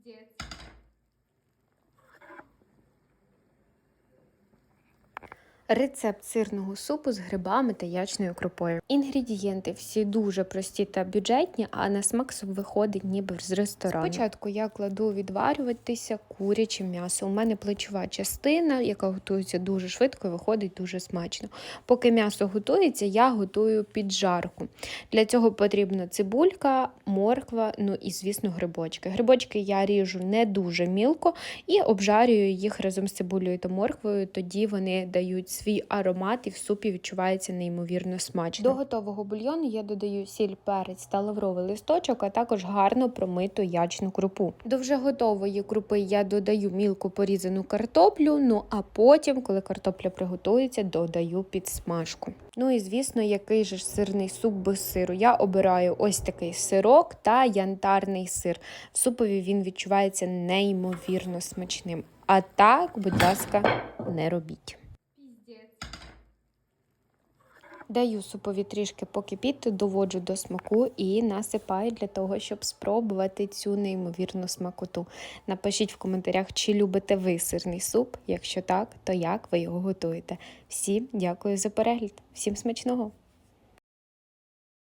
Пиздец. Рецепт сирного супу з грибами та ячною крупою. Інгредієнти всі дуже прості та бюджетні, а на смак суп виходить ніби з ресторану. Спочатку я кладу відварюватися куряче м'ясо. У мене плечова частина, яка готується дуже швидко і виходить дуже смачно. Поки м'ясо готується, я готую піджарку. Для цього потрібна цибулька, морква, ну і, звісно, грибочки. Грибочки я ріжу не дуже мілко і обжарюю їх разом з цибулею та морквою. Тоді вони дають свій аромат і в супі відчувається неймовірно смачно. До готового бульйону я додаю сіль, перець та лавровий листочок, а також гарно промиту ячну крупу. До вже готової крупи я додаю мілко порізану картоплю. Ну а потім, коли картопля приготується, додаю підсмажку. Ну і звісно, який же ж сирний суп без сиру. Я обираю ось такий сирок та янтарний сир. В супові він відчувається неймовірно смачним. А так, будь ласка, не робіть. Даю супові трішки покипіти, доводжу до смаку і насипаю для того, щоб спробувати цю неймовірну смакоту. Напишіть в коментарях, чи любите ви сирний суп. Якщо так, то як ви його готуєте. Всім дякую за перегляд, всім смачного!